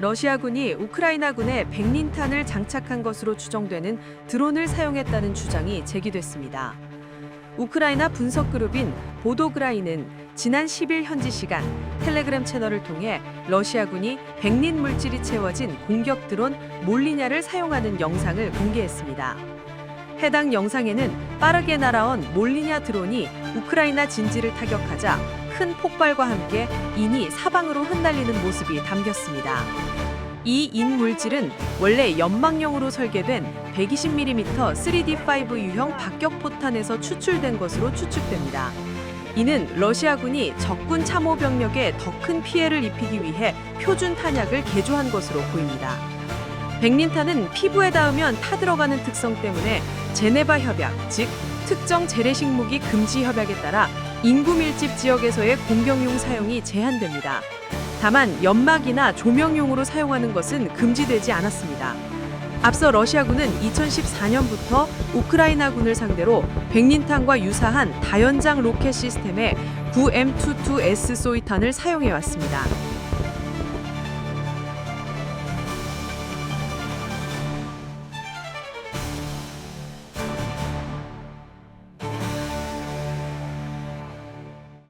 러시아군이 우크라이나군에 백린탄을 장착한 것으로 추정되는 드론을 사용했다는 주장이 제기됐습니다. 우크라이나 분석 그룹인 보도그라이는 지난 10일 현지 시간 텔레그램 채널을 통해 러시아군이 백린 물질이 채워진 공격 드론 몰리냐를 사용하는 영상을 공개했습니다. 해당 영상에는 빠르게 날아온 몰리냐 드론이 우크라이나 진지를 타격하자 큰 폭발과 함께 인이 사방으로 흩날리는 모습이 담겼습니다. 이 인 물질은 원래 연막용으로 설계된 120mm 3D5 유형 박격 포탄에서 추출된 것으로 추측됩니다. 이는 러시아군이 적군 참호 병력에 더 큰 피해를 입히기 위해 표준 탄약을 개조한 것으로 보입니다. 백린탄은 피부에 닿으면 타들어가는 특성 때문에 제네바 협약, 즉 특정 재래식 무기 금지 협약에 따라 인구 밀집 지역에서의 공격용 사용이 제한됩니다. 다만 연막이나 조명용으로 사용하는 것은 금지되지 않았습니다. 앞서 러시아군은 2014년부터 우크라이나군을 상대로 백린탄과 유사한 다연장 로켓 시스템의 9M22S 소이탄을 사용해 왔습니다.